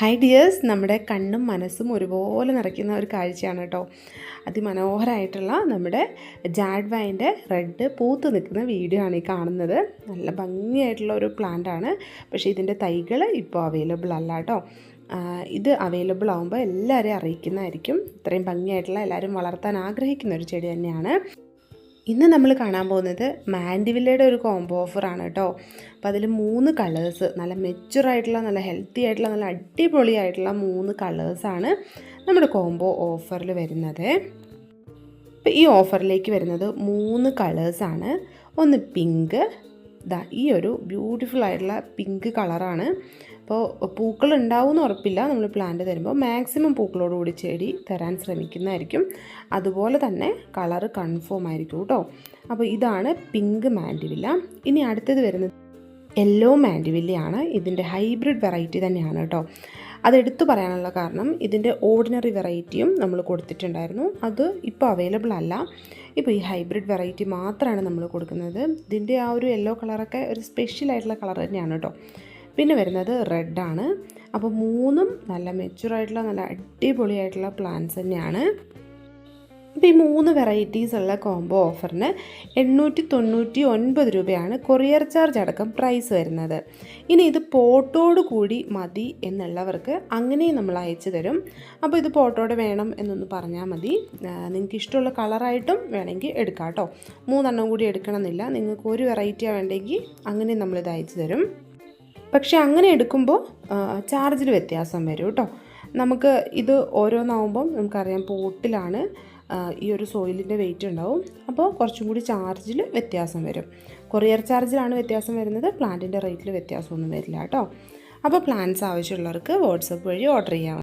Hi dears നമ്മുടെ കണ്ണും മനസ്സും ഒരുപോലെ നിറയ്ക്കുന്ന ഒരു കാഴ്ചയാണ് കേട്ടോ. അതിമനോഹരമായിട്ടുള്ള നമ്മുടെ ജാഡ് വൈന്റെ റെഡ് പൂത്ത് നിൽക്കുന്ന വീഡിയോ ആണ് ഈ കാണുന്നത്. നല്ല ഭംഗിയായിട്ടുള്ള ഒരു പ്ലാന്റ് ആണ്. പക്ഷേ ഇതിന്റെ തൈകൾ ഇപ്പോൾ അവൈലബിൾ അല്ല കേട്ടോ. ഇത് അവൈലബിൾ ആകുമ്പോൾ എല്ലാവരെയും അറിയിക്കുന്നതായിരിക്കും. ഇത്രയും ഭംഗിയായിട്ടുള്ള എല്ലാവരും വളർത്താൻ ആഗ്രഹിക്കുന്ന ഒരു ചെടി തന്നെയാണ്. ഇന്ന് നമ്മൾ കാണാൻ പോകുന്നത് മാൻഡിവില്ലയുടെ ഒരു കോംബോ ഓഫർ ആണ് കേട്ടോ. അപ്പോൾ അതിൽ മൂന്ന് കളേഴ്സ് നല്ല മെച്ചുറായിട്ടുള്ള നല്ല ഹെൽത്തി ആയിട്ടുള്ള നല്ല അടിപൊളിയായിട്ടുള്ള മൂന്ന് കളേഴ്സാണ് നമ്മുടെ കോംബോ ഓഫറിൽ വരുന്നത്. അപ്പോൾ ഈ ഓഫറിലേക്ക് വരുന്നത് മൂന്ന് കളേഴ്സാണ് ഒന്ന് പിങ്ക് ദാ ഈ ഒരു ബ്യൂട്ടിഫുൾ ആയിട്ടുള്ള പിങ്ക് കളറാണ് അപ്പോൾ പൂക്കൾ ഉണ്ടാവുമെന്ന് ഉറപ്പില്ല. നമ്മൾ പ്ലാന്റ് തരുമ്പോൾ മാക്സിമം പൂക്കളോടുകൂടി ചെടി തരാൻ ശ്രമിക്കുന്നതായിരിക്കും. അതുപോലെ തന്നെ കളറ് കൺഫേം ആയിരിക്കും കേട്ടോ അപ്പോൾ ഇതാണ് പിങ്ക് മാൻഡിവില്ല. ഇനി അടുത്തത് വരുന്നത് യെല്ലോ മാൻഡിവില്ലയാണ്. ഇതിന്റെ ഹൈബ്രിഡ് വെറൈറ്റി തന്നെയാണ് കേട്ടോ അതെടുത്തു പറയാനുള്ള കാരണം ഇതിന്റെ ഓർഡിനറി വെറൈറ്റിയും നമ്മൾ കൊടുത്തിട്ടുണ്ടായിരുന്നു. അത് ഇപ്പോൾ അവൈലബിൾ അല്ല. ഇപ്പോൾ ഈ ഹൈബ്രിഡ് വെറൈറ്റി മാത്രമാണ് നമ്മൾ കൊടുക്കുന്നത്. ഇതിന്റെ ആ ഒരു യെല്ലോ കളറൊക്കെ ഒരു സ്പെഷ്യൽ ആയിട്ടുള്ള കളർ തന്നെയാണ് കേട്ടോ. പിന്നെ വരുന്നത് റെഡാണ് അപ്പോൾ മൂന്നും നല്ല മെച്ചുറായിട്ടുള്ള നല്ല അടിപൊളിയായിട്ടുള്ള പ്ലാന്റ്സ് തന്നെയാണ്. അപ്പോൾ ഈ മൂന്ന് വെറൈറ്റീസ് ഉള്ള കോംബോ ഓഫറിന് എണ്ണൂറ്റി തൊണ്ണൂറ്റി ഒൻപത് രൂപയാണ് കൊറിയർ ചാർജ് അടക്കം പ്രൈസ് വരുന്നത്. ഇനി ഇത് പോട്ടോട് കൂടി മതി എന്നുള്ളവർക്ക് അങ്ങനെയും നമ്മൾ അയച്ചു തരും. അപ്പോൾ ഇത് പോട്ടോടെ വേണം എന്നൊന്ന് പറഞ്ഞാൽ മതി. നിങ്ങൾക്ക് ഇഷ്ടമുള്ള കളറായിട്ടും വേണമെങ്കിൽ എടുക്കാം കേട്ടോ മൂന്നെണ്ണം കൂടി എടുക്കണമെന്നില്ല. നിങ്ങൾക്ക് ഒരു വെറൈറ്റിയാണ് വേണ്ടെങ്കിൽ അങ്ങനെ നമ്മളിത് അയച്ചു തരും. പക്ഷേ അങ്ങനെ എടുക്കുമ്പോൾ ചാർജിൽ വ്യത്യാസം വരും കേട്ടോ. നമുക്ക് ഇത് ഓരോന്നാവുമ്പം നമുക്കറിയാം പോട്ടിലാണ്. ഈ ഒരു സോയിലിന്റെ വെയിറ്റ് ഉണ്ടാവും. അപ്പോൾ കുറച്ചും കൂടി ചാർജിൽ വ്യത്യാസം വരും. കൊറിയർ ചാർജിലാണ് വ്യത്യാസം വരുന്നത്. പ്ലാന്റിന്റെ റേറ്റിൽ വ്യത്യാസമൊന്നും വരില്ല കേട്ടോ. അപ്പോൾ പ്ലാൻസ് ആവശ്യമുള്ളവർക്ക് വാട്സപ്പ് വഴി ഓർഡർ ചെയ്യാം.